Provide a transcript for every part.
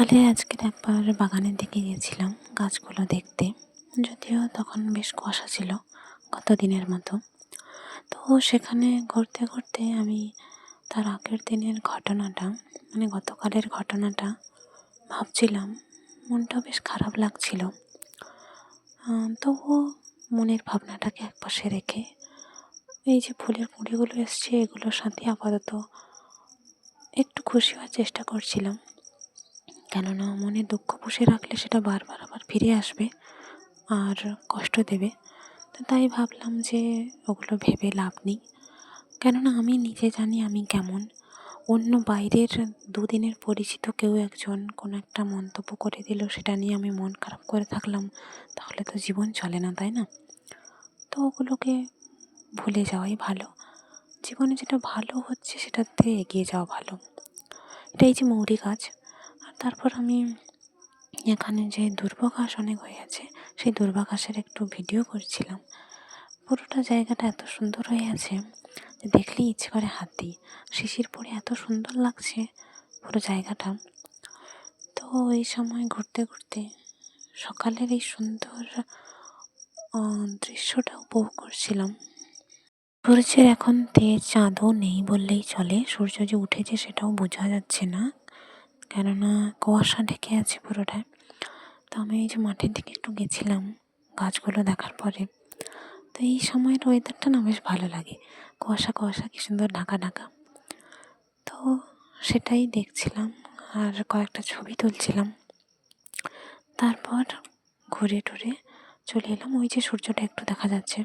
সকালে আজকের একবার বাগানের দিকে গিয়েছিলাম গাছগুলো দেখতে। যদিও তখন বেশ কুয়াশা ছিল গত দিনের মতো। তো সেখানে ঘুরতে ঘুরতে আমি তার আগের দিনের ঘটনাটা মানে গতকালের ঘটনাটা ভাবছিলাম। মনটা বেশ খারাপ লাগছিল। তবুও মনের ভাবনাটাকে একপাশে রেখে এই যে ফুলের কুঁড়িগুলো এসছে, এগুলোর সাথে আপাতত একটু খুশি হওয়ার চেষ্টা করছিলাম। কেননা মনে দুঃখ পুষে রাখলে সেটা বারবার আবার ফিরে আসবে আর কষ্ট দেবে। তো তাই ভাবলাম যে ওগুলো ভেবে লাভ নেই। কেননা আমি নিজে জানি আমি কেমন। অন্য বাইরের দুদিনের পরিচিত কেউ একজন কোনো একটা মন্তব্য করে দিল, সেটা নিয়ে আমি মন খারাপ করে থাকলাম। তাহলে তো জীবন চলে না, তাই না? তো ওগুলোকে ভুলে যাওয়াই ভালো। জীবনে যেটা ভালো হচ্ছে সেটাতে এগিয়ে যাওয়া ভালো। এটা এই যে মৌরি গাছ তারপর আমি এখানে যে দুর্বাঘাস অনেক হয়ে আছে সেই দুর্বা ঘাসের একটু ভিডিও করছিলাম। পুরোটা জায়গাটা এত সুন্দর হয়ে আছে যে দেখলেই ইচ্ছে করে হাত দিই। শিশির পরে এত সুন্দর লাগছে পুরো জায়গাটা। তো এই সময় ঘুরতে ঘুরতে সকালের এই সুন্দর দৃশ্যটা উপভোগ করছিলাম। সূর্যের এখন তেজ চাঁদও নেই বললেই চলে। সূর্য যে উঠেছে সেটাও বোঝা যাচ্ছে না। কেননা কুয়াশা ঢেকে আছে পুরোটায় তো আমি এই যে মাঠের দিকে একটু গেছিলাম গাছগুলো দেখার পরে। তো এই সময়ের ওয়েদারটা না বেশ ভালো লাগে। কুয়াশা কুয়াশা, কি সুন্দর ঢাকা ঢাকা। তো সেটাই দেখছিলাম আর কয়েকটা ছবি তুলছিলাম। তারপর ঘুরে টুরে চলে এলাম। ওই যে সূর্যটা একটু দেখা যাচ্ছে।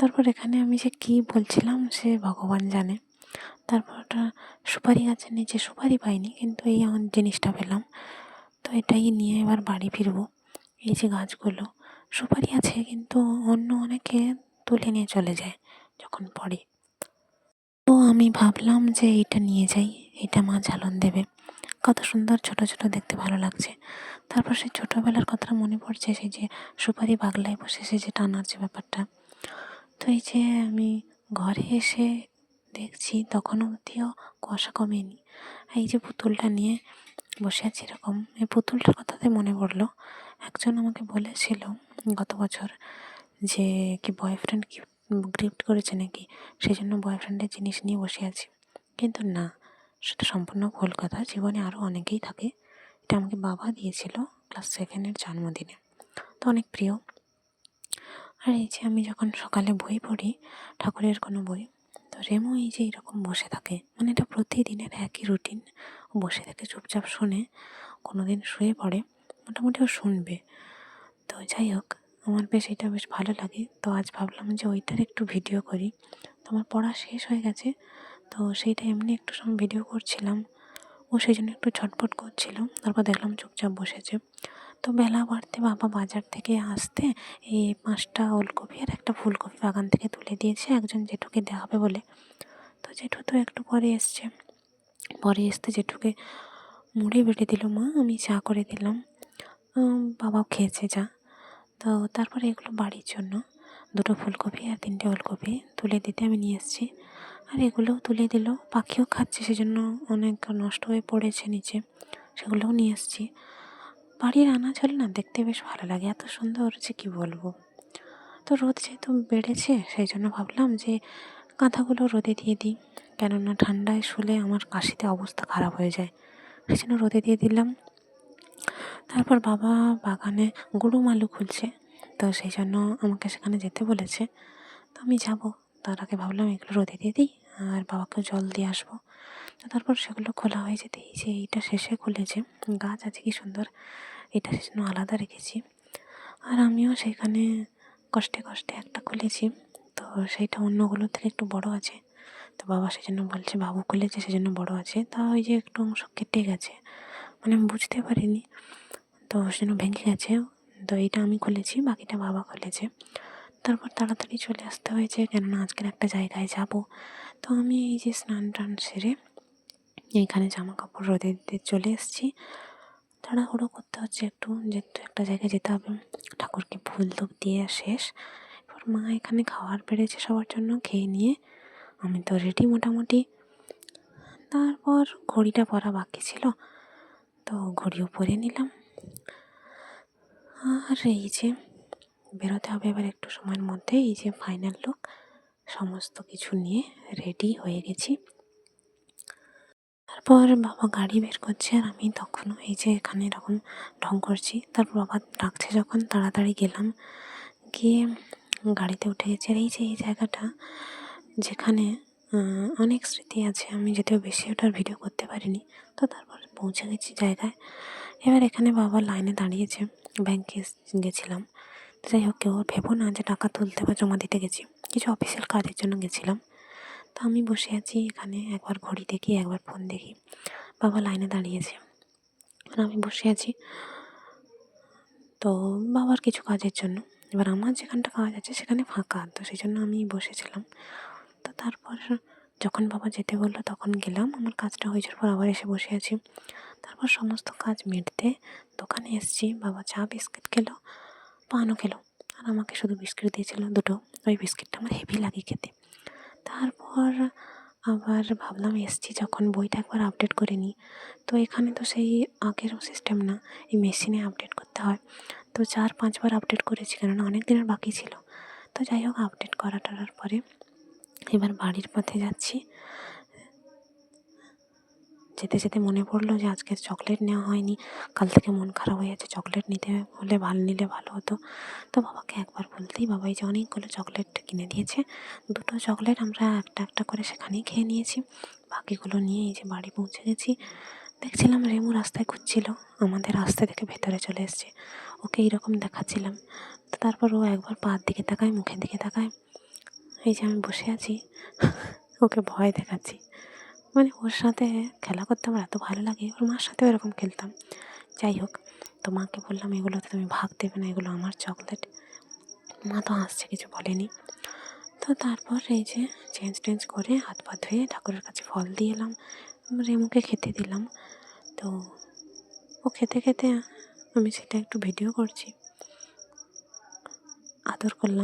তারপর এখানে আমি যে কী বলছিলাম সে ভগবান জানে। তারপর ওটা সুপারি গাছের নিচে সুপারি পাইনি, কিন্তু এই আমার জিনিসটা পেলাম। তো এটাই নিয়ে এবার বাড়ি ফিরবো, এই যে গাছগুলো। সুপারি আছে, কিন্তু অন্য অনেকে তুলে নিয়ে চলে যায় যখন পড়ে। তো আমি ভাবলাম যে এইটা নিয়ে যাই, এটা মা ঝালন দেবে। কত সুন্দর ছোট ছোট দেখতে ভালো লাগছে। তারপর সেই ছোটোবেলার কথাটা মনে পড়ছে, সেই যে সুপারি বাগলায় বসে সে যে টানার যে ব্যাপারটা। তো এই যে আমি ঘরে এসে দেখছি তখন অবধিও কুয়াশা কমেনি। এই যে পুতুলটা নিয়ে বসে আছি এরকম, এই পুতুলটার কথাতে মনে পড়ল। একজন আমাকে বলেছিল গত বছর যে, কি বয়ফ্রেন্ড কি গিফট করেছে নাকি? সেই জন্য বয়ফ্রেন্ডের জিনিস নিয়ে বসে আছি। কিন্তু না, সেটা সম্পূর্ণ ভুল কথা। জীবনে আরও অনেকেই থাকে। এটা আমাকে বাবা দিয়েছিল ক্লাস সেভেনের জন্মদিনে। তো অনেক প্রিয়। আর এই যে আমি যখন সকালে বই পড়ি, ঠাকুরের কোনো বই তো রেমো এই যে এরকম বসে থাকে মানে এটা প্রতিদিনের একই রুটিন বসে থাকে, চুপচাপ শুনে কোনো দিন শুয়ে পড়ে, মোটামুটি ও শুনবে। তো যাই হোক, আমার বেশ এটা বেশ ভালো লাগে। তো আজ ভাবলাম যে ওইটার একটু ভিডিও করি। তো আমার পড়া শেষ হয়ে গেছে, তো সেইটা এমনি একটু সময় ভিডিও করছিলাম। সেই জন্য একটু ছটফট করছিল। তারপর দেখলাম চুপচাপ বসেছে। তো বেলা বাড়তে বাবা বাজার থেকে আসতে এই পাঁচটা ওলকপি আর একটা ফুলকপি বাগান থেকে তুলে দিয়েছে। একজন জেঠুকে হবে বলে। তো জেঠু তো একটু পরে এসছে। পরে আসতে জেঠুকে মুড়ি বেটে দিল, মা, আমি চা করে দিলাম। বাবাও খেয়েছে চা। তো তারপরে এগুলো বাড়ির জন্য। দুটো ফুলকপি আর তিনটে ওলকপি তুলে দিতে আমি নিয়ে এসেছি। আর এগুলোও তুলে দিল। পাখিও খাচ্ছে, সেজন্য অনেক নষ্ট হয়ে পড়েছে নিচে। সেগুলোও নিয়ে এসেছি বাড়ির আনাজ হলে না দেখতে বেশ ভালো লাগে, এত সুন্দর যে কী বলব। তো রোদ যেহেতু বেড়েছে সেই জন্য ভাবলাম যে কাঁথাগুলো রোদে দিয়ে দিই। কেননা ঠান্ডায় শুলে আমার কাশিতে অবস্থা খারাপ হয়ে যায়। সেই জন্য রোদে দিয়ে দিলাম। তারপর বাবা বাগানে গুড়ুম আলু খুলছে, তো সেই জন্য আমাকে সেখানে যেতে বলেছে। তো আমি যাব। তার আগে ভাবলাম এগুলো রোদে দিয়ে দিই। আর বাবাকেও জল দিয়ে আসব। তো তারপর সেগুলো খোলা হয়ে যেতে এই যে এইটা শেষে খুলেছে গাছ আছে কি সুন্দর, এটা সেজন্য আলাদা রেখেছি। আর আমিও সেখানে কষ্টে কষ্টে একটা খুলেছি, তো সেইটা অন্যগুলোর থেকে একটু বড় আছে। তো বাবা সেজন্য বলছে, বাবু খুলেছে, সেজন্য বড় আছে। তা ওই যে একটু অংশ কেটে গেছে মানে আমি বুঝতে পারিনি। তো সেজন্য ভেঙে গেছে, তো এইটা আমি খুলেছি, বাকিটা বাবা খুলেছে। তারপর তাড়াতাড়ি চলে আসতে হয়েছে, কেননা আজকের একটা জায়গায় যাব তো আমি এই যে স্নান টান সেরে এইখানে জামা কাপড় রোদে দিতে চলে এসেছি। তাড়াহুড়ো করতে হচ্ছে একটু, যেহেতু একটা জায়গায় যেতে হবে। ঠাকুরকে ফুল ধূপ দিয়ে শেষ। এবার মা এখানে খাবার বেড়েছে সবার জন্য খেয়ে নিয়ে। আমি তো রেডি মোটামুটি। তারপর ঘড়িটা পরা বাকি ছিল, তো ঘড়িও পরে নিলাম। আর এই যে বেরোতে হবে এবার একটু সময়ের মধ্যে, এই যে ফাইনাল লুক সমস্ত কিছু নিয়ে রেডি হয়ে গেছি। তারপর বাবা গাড়ি বের করছে আর আমি তখনও এই যে এখানে এরকম ঢং করছি। তারপর বাবা ডাকছে যখন তাড়াতাড়ি গেলাম। গিয়ে গাড়িতে উঠে গেছি আর এই যে এই জায়গাটা যেখানে অনেক স্মৃতি আছে। আমি যদিও বেশি ওটার ভিডিও করতে পারিনি। তো তারপর পৌঁছে গেছি জায়গায়। এবার এখানে বাবা লাইনে দাঁড়িয়েছে। ব্যাংকে গেছিলাম। যাই হোক কেউ ভেবো না যে টাকা তুলতে বা জমা দিতে গেছি। কিছু অফিসিয়াল কাজের জন্য গেছিলাম। তো আমি বসে আছি এখানে, একবার ঘড়ি দেখি, একবার ফোন দেখি। বাবা লাইনে দাঁড়িয়েছে। আর আমি বসে আছি। তো বাবার কিছু কাজের জন্য। এবার আমার যেখানটা কাজ আছে সেখানে ফাঁকা। তো সেই জন্য আমি বসেছিলাম। তো তারপর যখন বাবা যেতে বলল তখন গেলাম। আমার কাজটা হয়ে যাওয়ার পর আবার এসে বসে আছি। তারপর সমস্ত কাজ মিটতে দোকানে এসেছি। বাবা চা বিস্কিট খেলো, পানও খেলো। আর আমাকে শুধু বিস্কিট দিয়েছিল দুটো। ওই বিস্কিটটা আমার হেভি লাগে খেতে। তারপর আবার ভাবলাম, এসছি যখন বইটা একবার আপডেট করে নিই। তো এখানে তো সেই আগের সিস্টেম না, এই মেশিনে আপডেট করতে হয়। তো চার পাঁচবার আপডেট করেছি, কেননা অনেক দিনের বাকি ছিল। তো যাই হোক আপডেট করা টরার পরে এবার বাড়ির পথে যাচ্ছি। যেতে যেতে মনে পড়ল যে আজকে চকলেট নেওয়া হয়নি। কাল থেকে মন খারাপ হয়ে যাচ্ছে, চকলেট নিতে হলে ভালো নিলে ভালো হতো। তো বাবাকে একবার বলতেই বাবা এই যে অনেকগুলো চকলেট কিনে দিয়েছে। দুটো চকলেট আমরা একটা একটা করে সেখানেই খেয়ে নিয়েছি। বাকিগুলো নিয়ে এই যে বাড়ি পৌঁছে গেছি। দেখছিলাম রেমু রাস্তায় ঘুরছিল, আমাদের রাস্তা থেকে ভেতরে চলে এসছে। ওকে এইরকম দেখাচ্ছিলাম। তো তারপর ও একবার পার দিকে তাকায়, মুখের দিকে তাকায়। এই যে আমি বসে আছি, ওকে ভয় দেখাচ্ছি। মানে ওর সাথে খেলা করতে আমার এত ভালো লাগে। ওর মার সাথেও এরকম খেলতাম। যাই হোক, তো মাকে বললাম, এগুলোতে তুমি ভাগ দেবে না, এগুলো আমার চকলেট। মা তো হাসছে, কিছু বলেনি। তো তারপর এই যে চেঞ্জ টেঞ্জ করে হাত পা ধুয়ে ঠাকুরের কাছে ফল দিয়ে এলাম, রেমুকে খেতে দিলাম। তো ও খেতে খেতে আমি সেটা একটু ভিডিও করছি। আদর করলাম।